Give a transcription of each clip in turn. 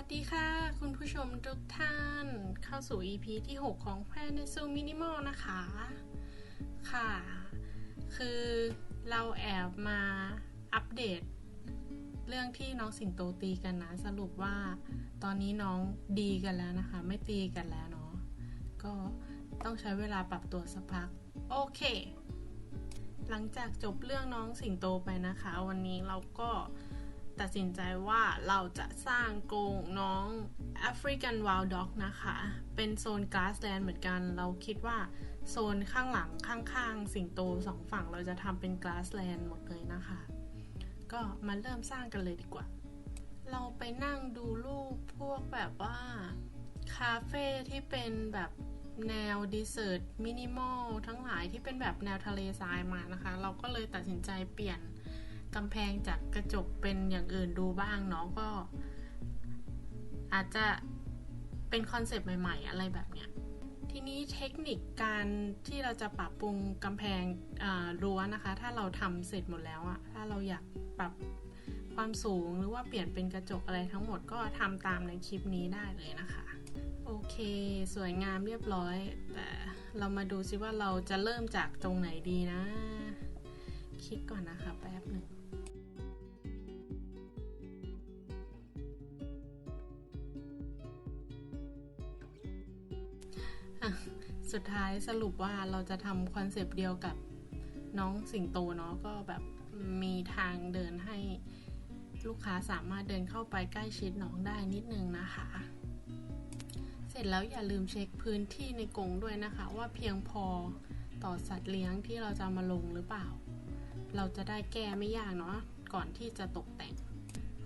วัสดีค่ะ คุณผู้ชมทุกท่านเข้าสู่ EP ที่ 6 ของแพนในซูมินิมอลนะคะ ค่ะ คือเราแอบมาอัปเดต เรื่องที่น้องสิงโตตีกันนะ สรุปว่าตอนนี้น้องดีกันแล้วนะคะ ไม่ตีกันแล้วเนาะก็ต้องใช้เวลาปรับตัวสักพัก โอเค หลังจากจบเรื่องน้องสิงโตไปนะคะ วันนี้เราก็ ตัดสินใจว่าเราจะสร้างกรงน้อง African Wild Dog นะคะ เป็นโซน Grassland เหมือนกัน เราคิดว่าโซนข้างหลังข้างๆ สิงโตสองฝั่งเราจะทำเป็น Grassland หมดเลยนะคะ ก็มาเริ่มสร้างกันเลยดีกว่า เราไปนั่งดูรูปพวกแบบว่า คาเฟ่ที่เป็นแบบแนวดีเซอร์ตมินิมอลทั้งหลายที่เป็นแบบแนวทะเลทรายมานะคะ เราก็เลยตัดสินใจเปลี่ยน กำแพงจากกระจกเป็นอย่างอื่นดูบ้างเนาะก็ อาจจะเป็นคอนเซปต์ใหม่ ๆ อะไรแบบเนี้ยทีนี้เทคนิคการที่เราจะปรับปรุงกำแพงรั้วนะคะ ถ้าเราทำเสร็จหมดแล้วอะถ้าเราอยากปรับความสูงหรือว่าเปลี่ยนเป็นกระจกอะไรทั้งหมดก็ทำตามในคลิปนี้ได้เลยนะคะโอเค สวยงามเรียบร้อย แต่เรามาดูซิว่าเราจะเริ่มจากตรงไหนดีนะ คิดก่อนนะคะแป๊บหนึ่ง สุดท้ายสรุปว่าเราจะทำคอนเซปต์เดียวกับน้องสิงโตเนาะก็แบบมีทางเดินให้ลูกค้าสามารถเดินเข้าไปใกล้ชิดน้องได้นิดนึงนะคะ เสร็จแล้วอย่าลืมเช็คพื้นที่ในกรงด้วยนะคะ ว่าเพียงพอต่อสัตว์เลี้ยงที่เราจะมาลงหรือเปล่า เราจะได้แก้ไม่ยากเนาะก่อนที่จะตกแต่ง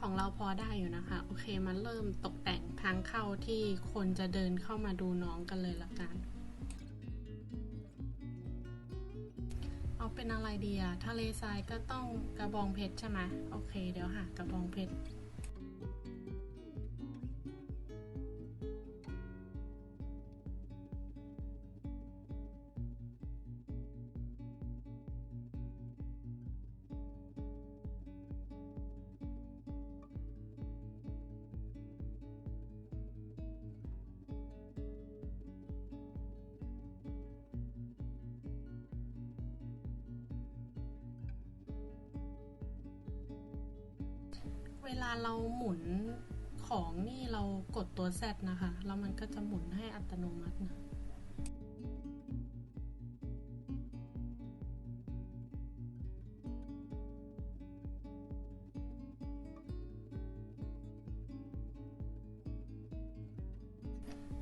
ของเราพอได้อยู่นะคะ โอเคมันเริ่มตกแต่งทางเข้าที่คนจะเดินเข้ามาดูน้องกันเลยละกัน เอาเป็นอะไรดีอะทะเลทรายก็ต้องกระบองเพชรใช่ไหมโอเค เดี๋ยวหากระบองเพชร เวลาเราหมุนของนี่เรากดตัว Z นะคะ แล้วมันก็จะหมุนให้อัตโนมัตินะ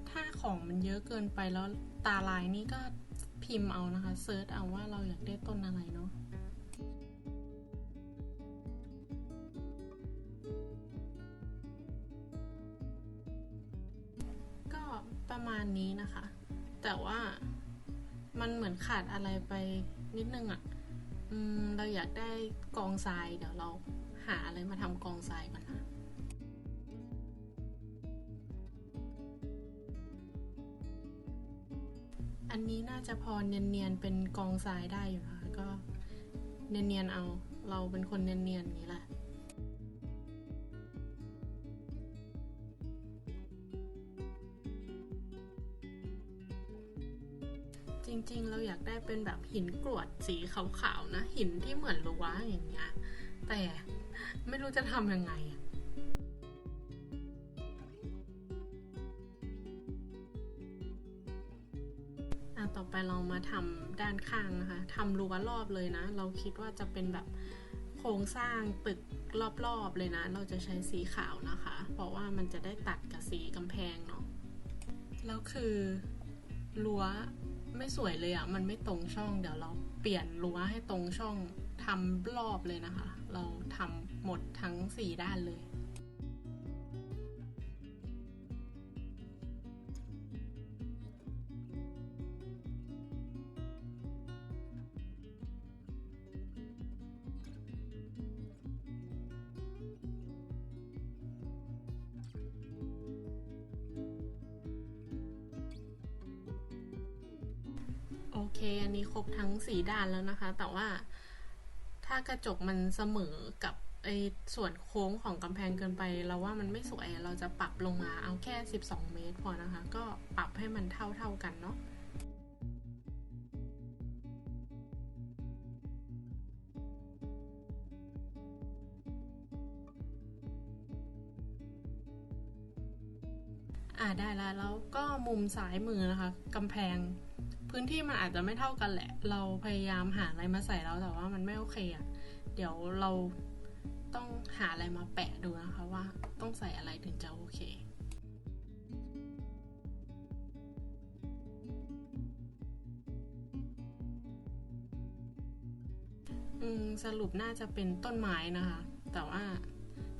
ถ้าของมันเยอะเกินไปแล้วตาลายนี่ก็พิมพ์เอานะคะเซิร์ชเอาว่าเราอยากได้ต้นอะไรเนาะ ณนี้นะคะ แต่ว่ามันเหมือนขาดอะไรไปนิดนึงอะ่ะเราอยากได้กองทรายเดี๋ยวเราหาอะไรมาทำกองทรายก่อนนะอันนี้น่าจะพอเนียนๆเป็นกองทรายได้อยู่นะคะก็เนียนๆเอา เราเป็นคนเนียนๆอย่างนี้แหละ ได้เป็นแบบหินกรวดสีขาวๆนะ หินที่เหมือนรั้วอย่างเงี้ย แต่ไม่รู้จะทำยังไงอะต่อไปเรามาทำด้านข้างนะคะทำรั้วรอบเลยนะ เราคิดว่าจะเป็นแบบโครงสร้างตึกรอบๆเลยนะ เราจะใช้สีขาวนะคะ เพราะว่ามันจะได้ตัดกับสีกำแพงเนาะแล้วคือรั้ว ไม่สวยเลยอะ่ะ มันไม่ตรงช่อง เดี๋ยวเราเปลี่ยนรั้วให้ตรงช่องทำรอบเลยนะคะ เราทำหมดทั้งสี่ด้านเลย เค อันนี้ครบทั้งสี่ด้านแล้วนะคะ แต่ว่าถ้ากระจกมันเสมอกับไอ้ส่วนโค้งของกำแพงเกินไปเราว่ามันไม่สวยเราจะปรับลงมาเอาแค่ 12 เมตรพอนะคะ ก็ปรับให้มันเท่าเท่ากันเนาะอ่าได้แล้วแล้วก็มุมซ้ายมือนะคะกำแพง พื้นที่มันอาจจะไม่เท่ากันแหละ เราพยายามหาอะไรมาใส่แล้วแต่ว่ามันไม่โอเคอะ่ะ เดี๋ยวเราต้องหาอะไรมาแปะดูนะคะว่าต้องใส่อะไรถึงจะโอเคอืมสรุปน่าจะเป็นต้นไม้นะคะ แต่ว่า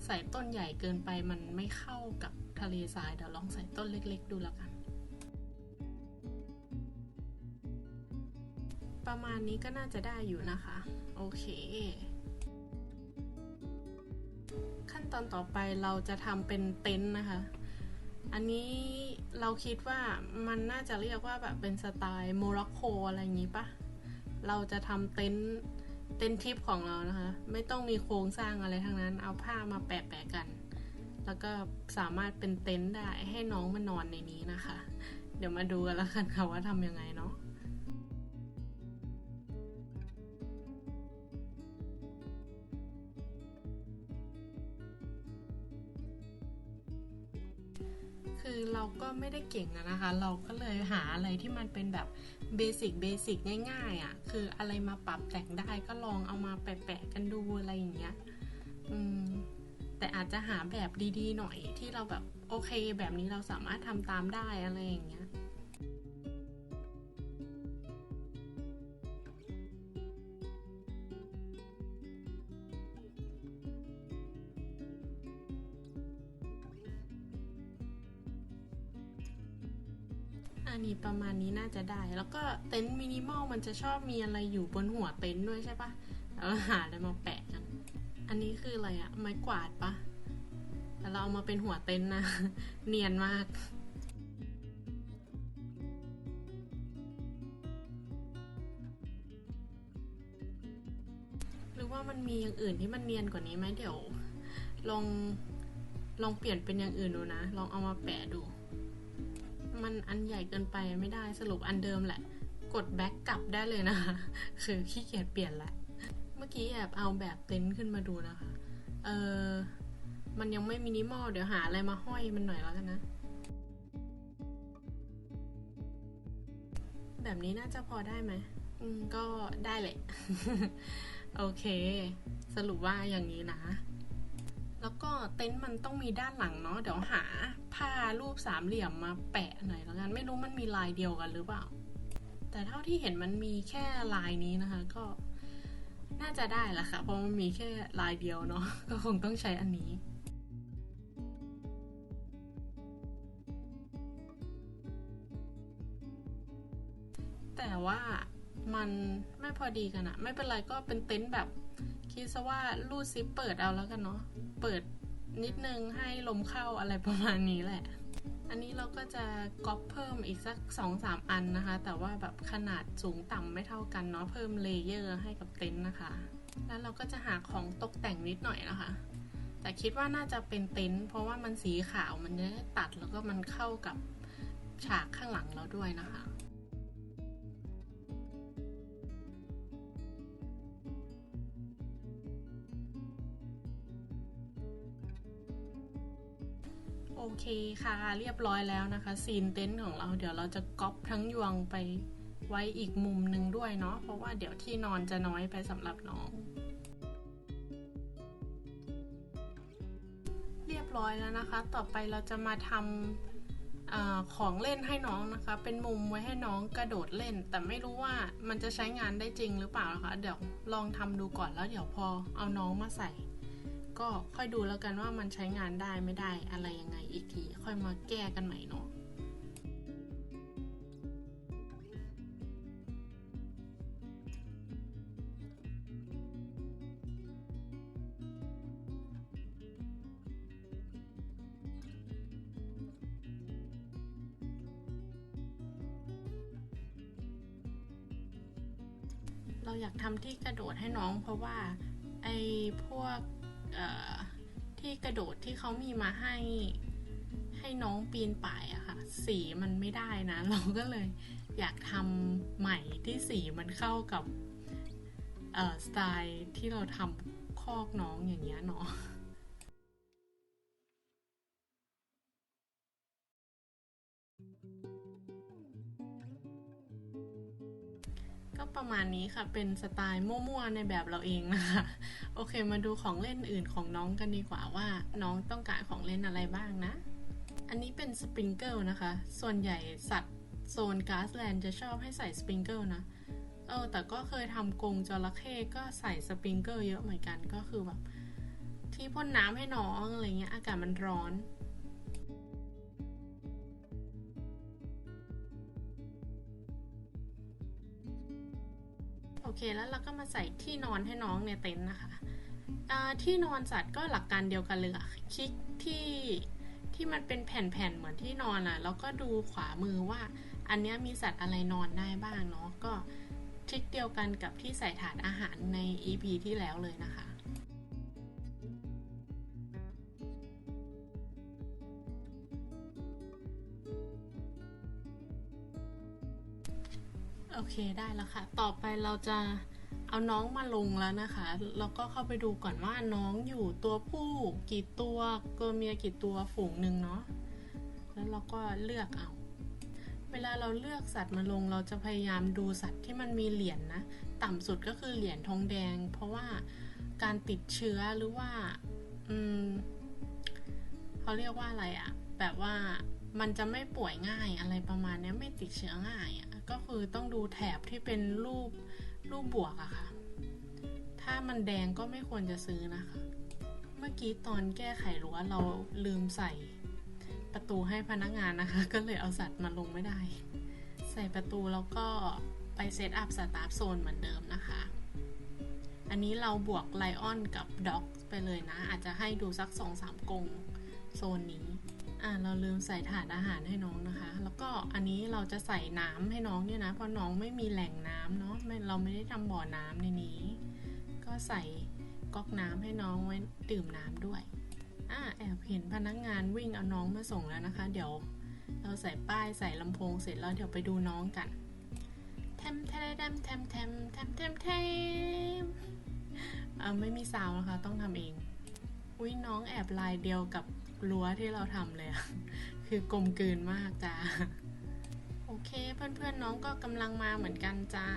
ใส่ต้นใหญ่เกินไปมันไม่เข้ากับทะเลทรายเดี๋ยวลองใส่ต้นเล็ก ๆ ดูแล้วกัน ประมาณนี้ก็น่าจะได้อยู่นะคะ โอเค ขั้นตอนต่อไปเราจะทำเป็นเต็นท์นะคะ อันนี้เราคิดว่ามันน่าจะเรียกว่าแบบเป็นสไตล์โมร็อกโกอะไรอย่างนี้ปะเราจะทำเต็นท์เต็นท์ทิปของเรานะคะ ไม่ต้องมีโครงสร้างอะไรทั้งนั้น เอาผ้ามาแปะๆกัน แล้วก็สามารถเป็นเต็นท์ได้ให้น้องมานอนในนี้นะคะ เดี๋ยวมาดูกันแล้วกันค่ะว่าทำยังไงเนาะ คือเราก็ไม่ได้เก่งอะนะคะ เราก็เลยหาอะไรที่มันเป็นแบบเบสิกเบสิกง่ายๆอะ่ะ คืออะไรมาปรับแต่งได้ก็ลองเอามาแปะๆกันดูอะไรอย่างเงี้ย อืม แต่อาจจะหาแบบดีๆหน่อยที่เราแบบโอเค แบบนี้เราสามารถทำตามได้อะไรอย่างเงี้ย นนี้ประมาณนี้น่าจะได้ แล้วก็เต็นท์มินิมอลมันจะชอบมีอะไรอยู่บนหัวเต็นท์ด้วยใช่ปะแล้วหาอะไรมาแปะกัน อันนี้คืออะไรอะไม้กวาดปะแต่เราเอามาเป็นหัวเต็นท์นะ เนียนมากหรือว่ามันมีอย่างอื่นที่มันเนียนกว่านี้ไหมเดี๋ยว ลองลองเปลี่ยนเป็นอย่างอื่นดูนะ ลองเอามาแปะดู มันอันใหญ่เกินไปไม่ได้สรุปอันเดิมแหละ กดแบ็กกลับได้เลยนะคะคือขี้เกียจเปลี่ยนละ เมื่อกี้แอบเอาแบบเต็นท์ขึ้นมาดูนะคะ เออมันยังไม่มินิมอล เดี๋ยวหาอะไรมาห้อยมันหน่อยแล้วกันนะ แบบนี้น่าจะพอได้ไหมอืมก็ได้แหละ โอเค สรุปว่าอย่างนี้นะ แล้วก็เต็นท์มันต้องมีด้านหลังเนาะเดี๋ยวหา ผ้ารูปสามเหลี่ยมมาแปะหน่อยแล้วกันไม่รู้มันมีลายเดียวกันหรือเปล่า แต่เท่าที่เห็นมันมีแค่ลายนี้นะคะ ก็น่าจะได้แหละค่ะ เพราะมันมีแค่ลายเดียวเนาะก็คงต้องใช้อันนี้แต่ว่ามันไม่พอดีกันอะไม่เป็นไรก็เป็นเต็นท์แบบ คิดซะว่ารูดซิปเปิดเอาแล้วกันเนาะเปิด นิดนึงให้ลมเข้าอะไรประมาณนี้แหละ อันนี้เราก็จะก๊อปเพิ่มอีกสัก2อสามอันนะคะ แต่ว่าแบบขนาดสูงต่ำไม่เท่ากันเนาะเพิ่มเลเยอร์ให้กับเต็นท์นะคะ แล้วเราก็จะหาของตกแต่งนิดหน่อยนะคะ แต่คิดว่าน่าจะเป็นเต็นท์เพราะว่ามันสีขาวมันจะได้ตัดแล้วก็มันเข้ากับฉากข้างหลังเราด้วยนะคะ เคค่ะ เรียบร้อยแล้วนะคะ ซีนเต็นท์ของเราเดี๋ยวเราจะก๊อปทั้งยวงไปไว้อีกมุมหนึ่งด้วยเนาะเพราะว่าเดี๋ยวที่นอนจะน้อยไปสำหรับน้อง เรียบร้อยแล้วนะคะ ต่อไปเราจะมาทำอของเล่นให้น้องนะคะ เป็นมุมไว้ให้น้องกระโดดเล่น แต่ไม่รู้ว่ามันจะใช้งานได้จริงหรือเปล่านะคะเดี๋ยวลองทำดูก่อนแล้วเดี๋ยวพอเอาน้องมาใส่ ก็ค่อยดูแล้วกันว่ามันใช้งานได้ไม่ได้อะไรยังไงอีกที ค่อยมาแก้กันใหม่เนาะเราอยากทำที่กระโดดให้น้องเพราะว่าไอ้พวก ที่กระโดดที่เขามีมาให้ให้น้องปีนป่ายอะค่ะ สีมันไม่ได้นะ เราก็เลยอยากทำใหม่ที่สีมันเข้ากับสไตล์ที่เราทำคอกน้องอย่างเงี้ยเนาะ ก็ประมาณนี้ค่ะ เป็นสไตล์มั่วๆในแบบเราเองนะคะ โอเค มาดูของเล่นอื่นของน้องกันดีกว่าว่า น้องต้องการของเล่นอะไรบ้างนะ อันนี้เป็นสปริงเกิลนะคะ ส่วนใหญ่สัตว์โซนกาซแลนด์จะชอบให้ใส่สปริงเกิลนะ เออ แต่ก็เคยทำกรงจระเข้ก็ใส่สปริงเกิลเยอะเหมือนกัน ก็คือแบบที่พ่นน้ำให้น้องอะไรเงี้ย อากาศมันร้อน เคแล้วเราก็มาใส่ที่นอนให้น้องในเต็นท์นะคะที่นอนสัตว์ก็หลักการเดียวกันเลยค่ะคลิกที่ที่มันเป็นแผ่นๆเหมือนที่นอนอะ่ะแล้วก็ดูขวามือว่า อันเนี้ยมีสัตว์อะไรนอนได้บ้างเนาะก็ทริกเดียวกันกับที่ใส่ถาดอาหารใน EP ที่แล้วเลยนะคะ โอเคได้แล้วค่ะ ต่อไปเราจะเอาน้องมาลงแล้วนะคะ แล้วก็เข้าไปดูก่อนว่าน้องอยู่ตัวผู้กี่ตัวตัวเมียกี่ตัวฝูงหนึ่งเนาะ แล้วเราก็เลือกเอา เวลาเราเลือกสัตว์มาลงเราจะพยายามดูสัตว์ที่มันมีเหรียญนนะ ต่ำสุดก็คือเหรียญทองแดง เพราะว่าการติดเชื้อหรือว่า อืมเขาเรียกว่าอะไรอะแบบว่ามันจะไม่ป่วยง่ายอะไรประมาณนี้ไม่ติดเชื้อง่ายอะ ก็คือต้องดูแถบที่เป็นรูปรูปบวกอะค่ะ ถ้ามันแดงก็ไม่ควรจะซื้อนะคะ เมื่อกี้ตอนแก้ไขรั้วเราลืมใส่ประตูให้พนักงานนะคะ ก็เลยเอาสัตว์มาลงไม่ได้ ใส่ประตูแล้วก็ไปเซตอัพสตาร์ทโซนเหมือนเดิมนะคะ อันนี้เราบวกไลออนกับด็อกไปเลยนะ อาจจะให้ดูสัก 2-3กงโซนนี้ อ่าเราลืมใส่ถาดอาหารให้น้องนะคะ แล้วก็อันนี้เราจะใส่น้ำให้น้องเนี่ยนะ เพราะน้องไม่มีแหล่งน้ำเนาะเราไม่ได้ทำบ่อน้ำในนี้ ก็ใส่ก๊อกน้ำให้น้องไว้ดื่มน้ำด้วยอ่าแอบเห็นพนักงงานวิ่งเอาน้องมาส่งแล้วนะคะ เดี๋ยว เราใส่ป้ายใส่ลำโพงเสร็จแล้วเดี๋ยวไปดูน้องกันแทมแทมแทมแทมแทมแทมแทมเออไม่มีซาวนะคะ ต้องทำเองอุ้ยน้องแอบลายเดียวกับ รั้วที่เราทำเลยอะคือกลมกลืนมากจ้า โอเคเพื่อนๆนน้องก็กำลังมาเหมือนกันจ้า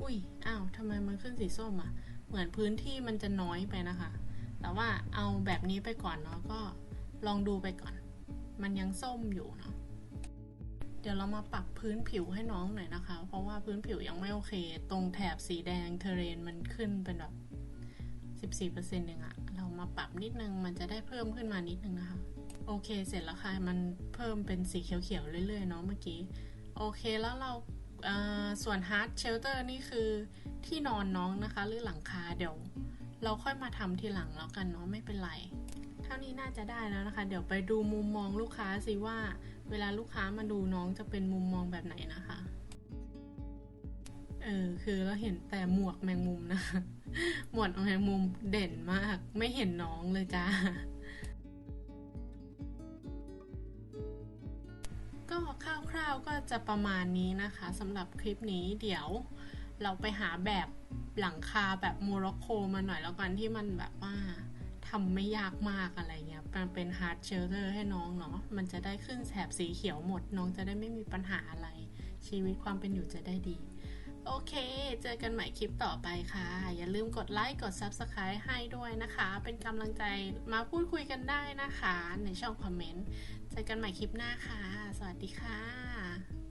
อุ้ย อ้าวทำไมมันขึ้นสีส้มอะเหมือนพื้นที่มันจะน้อยไปนะคะ แต่ว่าเอาแบบนี้ไปก่อนเนาะ ก็ลองดูไปก่อน มันยังส้มอยู่เนาะ ดี๋ยวเรามาปรับพื้นผิวให้น้องหน่อยนะคะ เพราะว่าพื้นผิวยังไม่โอเค ตรงแถบสีแดงเทเรนมันขึ้นเป็นแบบ14%เองอะเรามาปรับนิดนึงมันจะได้เพิ่มขึ้นมานิดนึงนะคะ โอเค เสร็จแล้วค่ะ มันเพิ่มเป็นสีเขียวๆเรื่อยๆเนาะเมื่อกี้ โอเคแล้วเราส่วน hard shelter นี่คือที่นอนน้องนะคะ หรือหลังคาเดี๋ยว เราค่อยมาทำทีหลังแล้วกันเนาะไม่เป็นไร เท่านี้น่าจะได้แล้วนะคะ เดี๋ยวไปดูมุมมองลูกค้าสิว่า เวลาลูกค้ามาดูน้องจะเป็นมุมมองแบบไหนนะคะ เออคือเราเห็นแต่หมวกแมงมุมนะคะ หมวกแมงมุมเด่นมาก ไม่เห็นน้องเลยจ้าก็คร่าวๆก็จะประมาณนี้นะคะสำหรับคลิปนี้เดี๋ยวเราไปหาแบบหลังคาแบบโมร็อกโกมาหน่อยแล้วกันที่มันแบบว่า ทำไม่ยากมากอะไรเงี้ยมันเป็นฮาร์ดเชลเตอร์ให้น้องเนาะมันจะได้ขึ้นแถบสีเขียวหมด น้องจะได้ไม่มีปัญหาอะไร ชีวิตความเป็นอยู่จะได้ดี โอเค เจอกันใหม่คลิปต่อไปค่ะ อย่าลืมกดไลค์กด Subscribe ให้ด้วยนะคะ เป็นกำลังใจมาพูดคุยกันได้นะคะ ในช่องคอมเมนต์ เจอกันใหม่คลิปหน้าค่ะ สวัสดีค่ะ